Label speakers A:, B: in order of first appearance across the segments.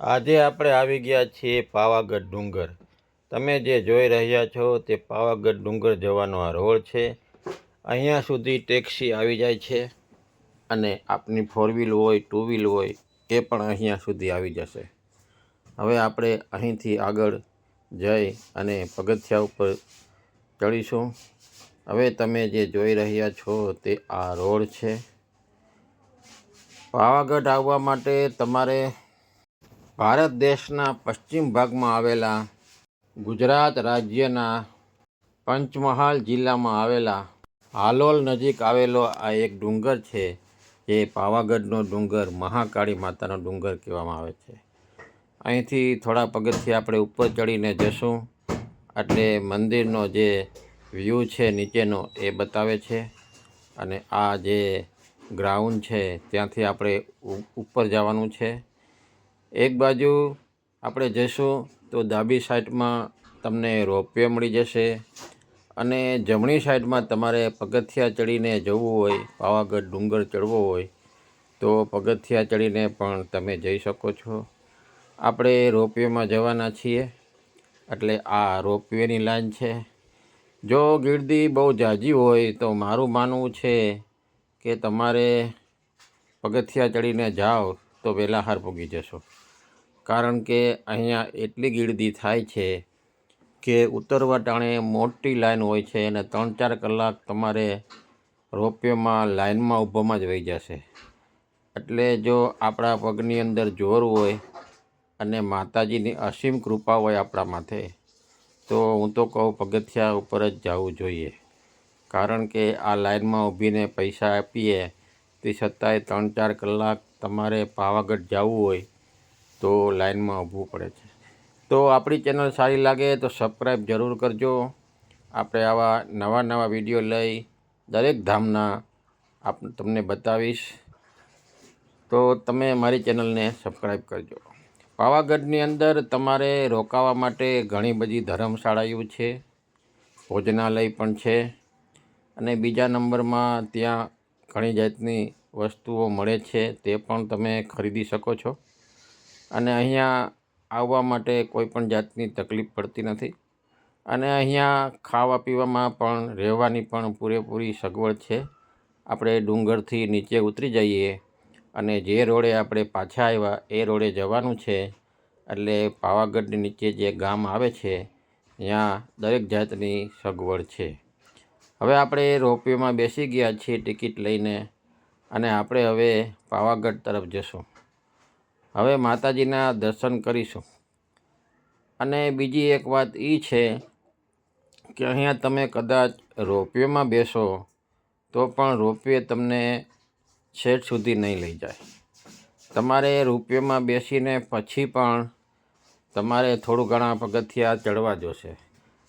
A: આજે આપણે આવી ગયા છીએ પાવાગઢ ડુંગર. તમે જે જોઈ રહ્યા છો તે પાવાગઢ ડુંગર જવાનો આ રોડ છે. અહીંયા સુધી ટેક્સી આવી જાય છે અને આપની ફોર વ્હીલ હોય ટુ વ્હીલ હોય, એ પણ અહીંયા સુધી આવી જશે. હવે આપણે અહીંથી આગળ જઈ અને પગથિયા ઉપર ચડીશું. હવે તમે જે જોઈ રહ્યા છો તે આ રોડ છે. પાવાગઢ આવવા માટે તમારે ભારત દેશના પશ્ચિમ ભાગમાં આવેલા ગુજરાત રાજ્યના પંચમહાલ જિલ્લામાં આવેલા હાલોલ નજીક આવેલો આ એક ડુંગર છે. જે પાવાગઢનો ડુંગર મહાકાળી માતાનો ડુંગર કહેવામાં આવે છે. અહીંથી થોડા પગથિયા આપણે ઉપર ચડીને જશું. એટલે મંદિરનો જે વ્યૂ છે નીચેનો એ બતાવે છે. અને આ જે ગ્રાઉન્ડ છે ત્યાંથી આપણે ઉપર જવાનું છે. એક બાજુ આપણે જઈશું તો ડાબી સાઈડમાં તમને રોપવે મળી જશે અને જમણી સાઈડમાં તમારે પગથિયા ચડીને જવું હોય, પાવાગઢ ડુંગર ચડવો હોય, તો પગથિયા ચડીને પણ તમે જઈ શકો છો. આપણે રોપવેમાં જવાના છીએ, એટલે આ રોપવેની લાઈન છે. જો ગીર્દી બહુ જાજી હોય તો મારું માનવું છે કે તમારે પગથિયા ચડીને જાઓ તો વહેલા હાર પૂગી જશો. કારણ કે અહીંયા એટલી ગીર્દી થાય છે કે ઉતરવા ટાણે મોટી લાઈન હોય છે અને ત્રણ ચાર કલાક તમારે રોપવેમાં લાઈનમાં ઊભામાં જ વહી જશે. એટલે જો આપણા પગની અંદર જોર હોય અને માતાજીની અસીમ કૃપા હોય આપણા માથે, તો હું તો કહું પગથિયા ઉપર જ જવું જોઈએ. કારણ કે આ લાઈનમાં ઊભીને પૈસા આપીએ તે છતાંય ત્રણ ચાર કલાક તમારે પાવાગઢ જવું હોય તો લાઇનમાં ઊભવું પડે છે. તો આપણી ચેનલ સારી લાગે તો સબસ્ક્રાઈબ જરૂર કરજો. આપણે આવા નવા નવા વીડિયો લઈ દરેક ધામના આપ તમને બતાવીશ. તો તમે મારી ચેનલને સબસ્ક્રાઈબ કરજો. પાવાગઢની અંદર તમારે રોકાવા માટે ઘણી બધી ધર્મશાળાઓ છે, ભોજનાલય પણ છે અને બીજા નંબરમાં ત્યાં ઘણી જાતની વસ્તુઓ મળે છે, તે પણ તમે ખરીદી શકો છો. અને અહીંયા આવવા માટે કોઈ પણ જાતની તકલીફ પડતી નથી. અને અહીંયા ખાવા પીવામાં પણ રહેવાની પણ પૂરેપૂરી સગવડ છે. આપણે ડુંગરથી નીચે ઉતરી જઈએ અને જે રોડે આપણે પાછા આવ્યા એ રોડે જવાનું છે. એટલે પાવાગઢની નીચે જે ગામ આવે છે, ત્યાં દરેક જાતની સગવડ છે. હવે આપણે રોપવેમાં બેસી ગયા છીએ ટિકિટ લઈને અને આપણે હવે પાવાગઢ તરફ જશું. હવે માતાજીના દર્શન કરીશું. અને બીજી એક વાત એ છે કે અહીંયા તમે કદાચ રોપવેમાં બેસો, તો પણ રોપવે તમને છેઠ સુધી નહીં લઈ જાય. તમારે રોપવેમાં બેસીને પછી પણ તમારે થોડું ઘણા પગથિયા ચડવા જોશે.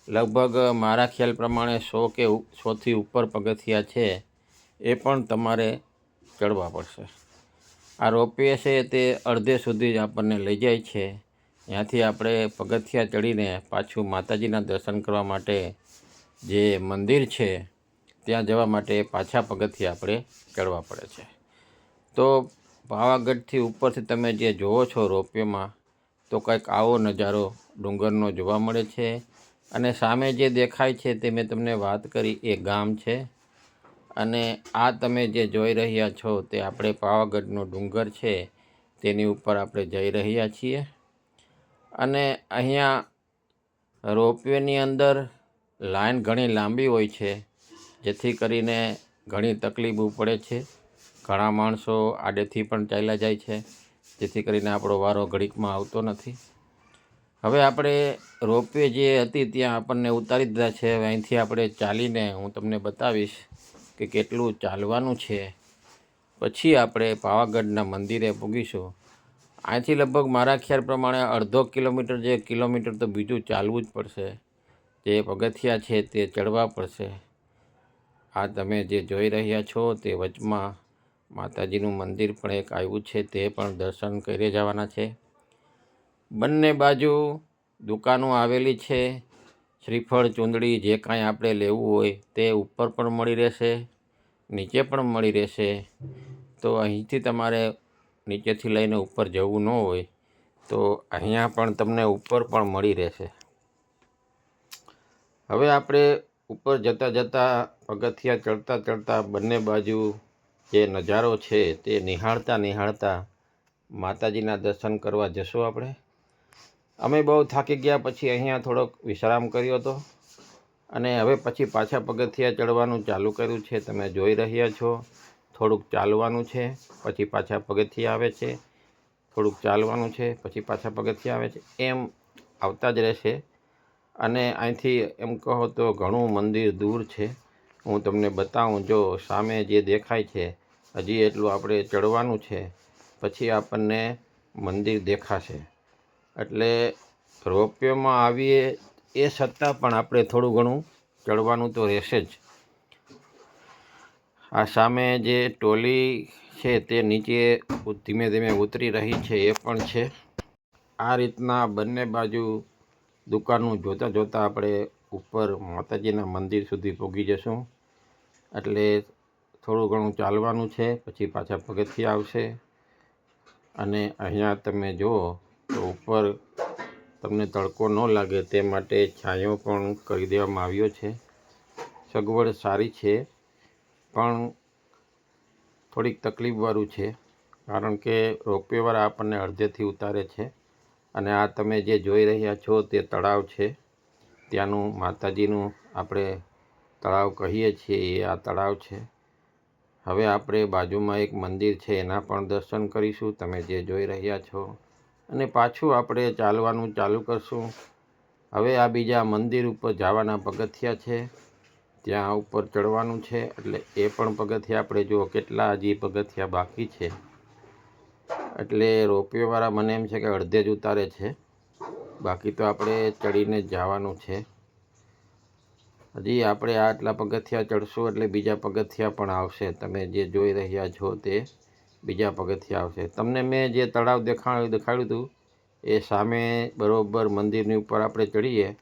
A: લગભગ મારા ખ્યાલ પ્રમાણે સો કે સોથી ઉપર પગથિયા છે એ પણ તમારે ચડવા પડશે. આ રોપવે છે તે અડધે સુધી જ આપણને લઈ જાય છે. ત્યાંથી આપણે પગથિયા ચડીને પાછું માતાજીના દર્શન કરવા માટે જે મંદિર છે, ત્યાં જવા માટે પાછા પગથિયા આપણે ચડવા પડે છે. તો પાવાગઢથી ઉપરથી તમે જે જુઓ છો રોપવેમાં તો કંઈક આવો નજારો ડુંગરનો જોવા મળે છે. અને સામે જે દેખાય છે તે મેં તમને વાત કરી, એ ગામ છે. અને આ તમે જે જોઈ રહ્યા છો તે આપણે પાવાગઢનો ડુંગર છે, તેની ઉપર આપણે જઈ રહ્યા છીએ. અને અહીંયા રોપવેની અંદર લાઈન ઘણી લાંબી હોય છે, જેથી કરીને ઘણી તકલીફો પડે છે. ઘણા માણસો આડેથી પણ ચાલ્યા જાય છે, જેથી કરીને આપણો વારો ઘડીકમાં આવતો નથી. હવે આપણે રોપવે જે હતી ત્યાં આપણને ઉતારી દીધા છે, હવે અહીંથી આપણે ચાલીને હું તમને બતાવીશ. કે કેટલું ચાલવાનું છે. પછી આપણે પાવાગઢના મંદિરે પૂગીશું. અહીંથી લગભગ મારા ખ્યાલ પ્રમાણે અડધો કિલોમીટર જે કિલોમીટર તો બીજું ચાલવું જ પડશે. જે પગથિયા છે તે ચડવા પડશે. આ તમે જે જોઈ રહ્યા છો તે વચમાં માતાજીનું મંદિર પણ એક આવ્યું છે તે પણ દર્શન કરી જવાના છે. બંને બાજુ દુકાનો આવેલી છે. શ્રીફળ, ચૂંદડી જે કાંઈ આપણે લેવું હોય તે ઉપર પણ મળી રહેશે, નીચે પણ મળી રહેશે. તો અહીંથી તમારે નીચેથી લઈને ઉપર જવું ન હોય તો અહીંયા પણ તમને ઉપર પણ મળી રહેશે. હવે આપણે ઉપર જતાં જતાં પગથિયા ચડતા ચડતા બંને બાજુ જે નજારો છે તે નિહાળતા નિહાળતા માતાજીના દર્શન કરવા જશું આપણે. અમે બહુ થાકી ગયા પછી અહીંયા થોડોક વિશ્રામ કર્યો હતો અને હવે પછી પાછા પગથિયા ચડવાનું ચાલુ કર્યું છે. તમે જોઈ રહ્યા છો. થોડુંક ચાલવાનું છે. પછી પાછા પગથિયા આવે છે. થોડુંક ચાલવાનું છે. પછી પાછા પગથિયા આવે છે. એમ આવતા જ રહેશે. અને અહીંથી એમ કહો તો ઘણું મંદિર દૂર છે. હું તમને બતાવું, જો સામે જે દેખાય છે, હજી એટલું આપણે ચડવાનું છે. પછી આપણને મંદિર દેખાશે. એટલે રોપવેમાં આવીએ એ છતાં પણ આપણે થોડું ઘણું ચડવાનું તો રહેશે જ. આ સામે જે ટોલી છે તે નીચે ધીમે ધીમે ઉતરી રહી છે એ પણ છે. આ રીતના બંને બાજુ દુકાનનું જોતાં જોતાં આપણે ઉપર માતાજીના મંદિર સુધી પહોંચી જશું. એટલે થોડું ઘણું ચાલવાનું છે, પછી પાછા પગથિયા આવશે. અને અહીંયા તમે જુઓ તો ઉપર તમને તડકો ન લાગે તે માટે છાંયો પણ કરી દેવામાં આવ્યો છે. સગવડ સારી છે, પણ થોડીક તકલીફવાળું છે, કારણ કે રોપવેવાળા આપણને અડધેથી ઉતારે છે અને આ તમે જે જોઈ રહ્યા છો તે તળાવ છે. ત્યાંનું માતાજીનું આપણે તળાવ કહીએ છીએ એ આ તળાવ છે. હવે આપણે બાજુમાં એક મંદિર છે, એના પણ દર્શન કરીશું. તમે જે જોઈ રહ્યા છો અને પાછું આપણે ચાલવાનું ચાલુ કરશું. હવે આ બીજા મંદિર ઉપર જવાના પગથિયા છે. ત્યાં ઉપર ચડવાનું છે, એટલે એ પણ પગથિયા આપણે જુઓ કેટલા હજી પગથિયા બાકી છે. એટલે રોપવેવાળા મને એમ છે કે અડધે જ ઉતારે છે. બાકી તો આપણે ચડીને જવાનું છે. હજી આપણે આટલા પગથિયા ચડશું એટલે બીજા પગથિયા પણ આવશે. તમે જે જોઈ રહ્યા છો તે બીજા પગથિયા આવશે. તમને મેં જે તળાવ દેખાડ્યું દેખાડ્યું હતું, એ સામે બરોબર મંદિરની ઉપર આપણે ચડીએ.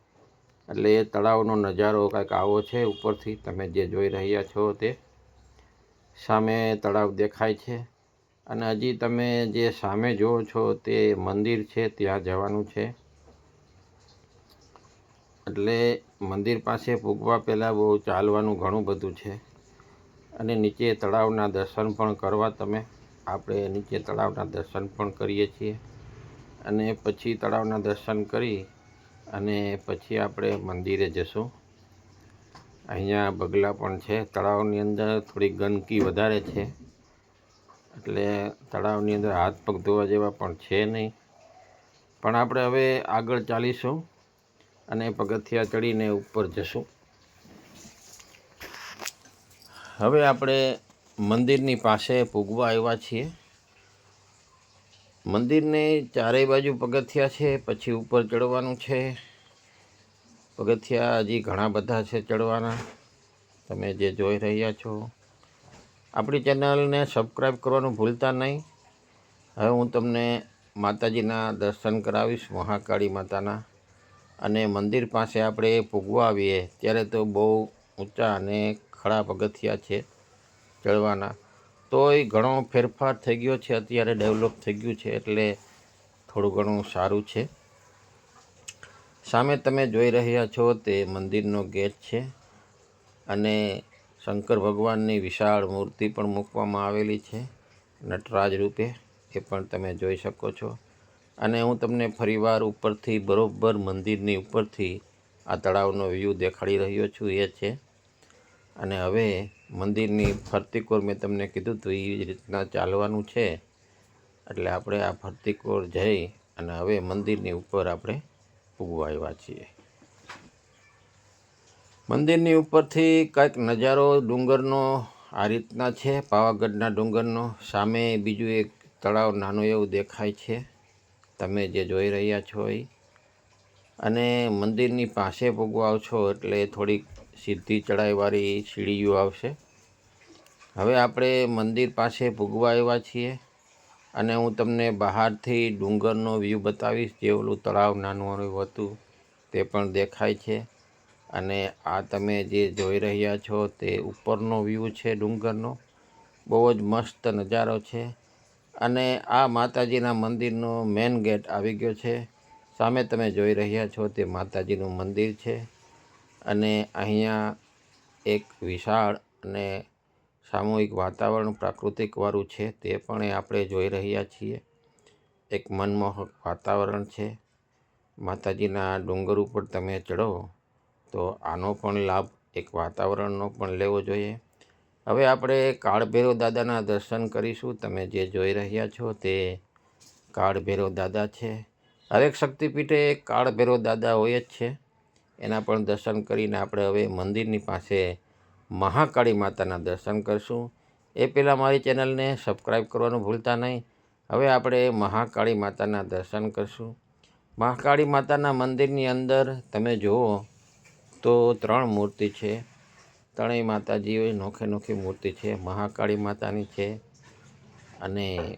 A: એટલે એ તળાવનો નજારો કાંઈક આવો છે ઉપરથી. તમે જે જોઈ રહ્યા છો તે સામે તળાવ દેખાય છે. અને હજી તમે જે સામે જુઓ છો તે મંદિર છે, ત્યાં જવાનું છે. એટલે મંદિર પાસે પૂગવા પહેલાં બહુ ચાલવાનું ઘણું બધું છે. અને નીચે તળાવના દર્શન પણ કરવા તમે આપણે નીચે તળાવના દર્શન પણ કરીએ છીએ. અને પછી તળાવના દર્શન કરી અને પછી આપણે મંદિરે જશું. અહીંયા બગલા પણ છે. તળાવની અંદર થોડી ગંદકી વધારે છે. એટલે તળાવની અંદર હાથ પગ ધોવા જેવા પણ છે નહીં. પણ આપણે હવે આગળ ચાલીશું અને પગથિયા ચડીને ઉપર જશું. હવે આપણે મંદિરની પાસે પૂગવા આવ્યા છીએ. મંદિરની ચારેય બાજુ પગથિયા છે, પછી ઉપર ચડવાનું છે. પગથિયા હજી ઘણા બધા છે ચડવાના. તમે જે જોઈ રહ્યા છો. આપણી ચેનલને સબસ્ક્રાઈબ કરવાનું ભૂલતા નહીં. હવે હું તમને માતાજીના દર્શન કરાવીશ, મહાકાળી માતાના. અને મંદિર પાસે આપણે પૂગવા આવીએ, ત્યારે તો બહુ ઊંચા અને ખડા પગથિયા છે. ચડવાના તોય ઘણો ફેરફાર થઈ ગયો છે, અત્યારે ડેવલપ થઈ ગયું છે, એટલે થોડું ઘણું સારું છે. સામે તમે જોઈ રહ્યા છો તે મંદિરનો ગેટ છે અને શંકર ભગવાનની વિશાળ મૂર્તિ પણ મૂકવામાં આવેલી છે, નટરાજ રૂપે, એ પણ તમે જોઈ શકો છો. અને હું તમને ફરીવાર ઉપરથી બરોબર મંદિરની ઉપરથી આ તળાવનો વ્યૂ દેખાડી રહ્યો છું, એ છે અને હવે મંદિરની ફરતી મેં તમને કીધું હતું એ રીતના ચાલવાનું છે. એટલે આપણે આ ફરતી જઈ અને હવે મંદિરની ઉપર આપણે પૂગવા આવ્યા છીએ. મંદિરની ઉપરથી કંઈક નજારો ડુંગરનો આ રીતના છે, પાવાગઢના ડુંગરનો. સામે બીજું એક તળાવ નાનું એવું દેખાય છે. તમે જે જોઈ રહ્યા છો એ. અને મંદિરની પાસે પૂગવા આવશો એટલે થોડીક સીધી ચડાઈવાળી સીડીઓ આવશે. હવે આપણે મંદિર પાસે ભૂગવા આવ્યા છીએ અને હું તમને બહારથી ડુંગરનો વ્યૂ બતાવીશ, જે ઓલું તળાવ નાનું હતું તે પણ દેખાય છે. અને આ તમે જે જોઈ રહ્યા છો તે ઉપરનો વ્યૂ છે ડુંગરનો. બહુ જ મસ્ત નજારો છે. અને આ માતાજીના મંદિરનો મેન ગેટ આવી ગયો છે. સામે તમે જોઈ રહ્યા છો તે માતાજીનું મંદિર છે. અને અહીંયા એક વિશાળ અને સામૂહિક વાતાવરણ પ્રાકૃતિકવાળું છે તે પણ આપણે જોઈ રહ્યા છીએ. એક મનમોહક વાતાવરણ છે. માતાજીના ડુંગર ઉપર તમે ચડો તો આનો પણ લાભ એક વાતાવરણનો પણ લેવો જોઈએ. હવે આપણે કાળભૈરવ દાદાના દર્શન કરીશું. તમે જે જોઈ રહ્યા છો તે કાળભૈરવ દાદા છે. હરેક શક્તિપીઠે એક કાળભૈરવ દાદા હોય જ છે. એના પણ દર્શન કરીને આપણે હવે મંદિરની પાસે મહાકાળી માતાના દર્શન કરશું. એ પહેલાં મારી ચેનલને સબસ્ક્રાઈબ કરવાનું ભૂલતા નહીં. હવે આપણે મહાકાળી માતાના દર્શન કરશું. મહાકાળી માતાના મંદિરની અંદર તમે જુઓ તો ત્રણ મૂર્તિ છે. ત્રણેય માતાજી નોખે નોખી મૂર્તિ છે. મહાકાળી માતાની છે. અને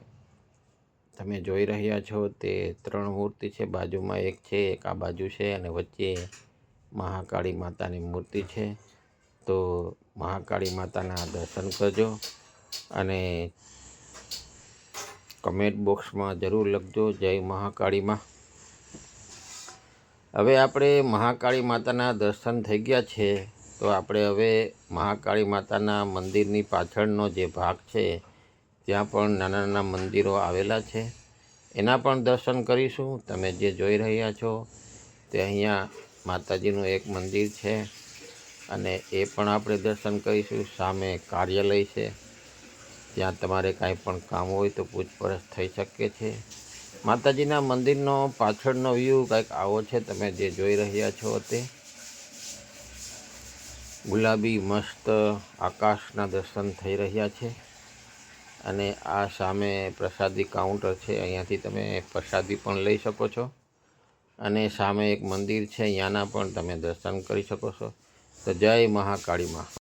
A: તમે જોઈ રહ્યા છો તે ત્રણ મૂર્તિ છે. બાજુમાં એક છે, એક આ બાજુ છે અને વચ્ચે મહાકાળી માતાની મૂર્તિ છે. તો મહાકાળી માતાના દર્શન કરજો અને કમેન્ટ બોક્સમાં જરૂર લખજો. જય મહાકાળીમાં. હવે આપણે મહાકાળી માતાના દર્શન થઈ ગયા છે. તો આપણે હવે મહાકાળી માતાના મંદિરની પાછળનો જે ભાગ છે, ત્યાં પણ નાના નાના મંદિરો આવેલા છે. એના પણ દર્શન કરીશું. તમે જે જોઈ રહ્યા છો તે અહીંયા માતાજીનું એક મંદિર છે અને એ પણ આપણે દર્શન કરીશું. સામે કાર્યાલય છે. ત્યાં તમારે કાંઈ પણ કામ હોય તો પૂછપરછ થઈ શકે છે. માતાજીના મંદિરનો પાછળનો વ્યૂ કંઈક આવો છે. તમે જે જોઈ રહ્યા છો તે. ગુલાબી મસ્ત આકાશના દર્શન થઈ રહ્યા છે. અને આ સામે પ્રસાદી કાઉન્ટર છે. અહીંયાથી તમે પ્રસાદી પણ લઈ શકો છો. અને સામે એક મંદિર છે અહીંયાના પણ તમે દર્શન કરી શકો છો. તો જય મહાકાળીમાં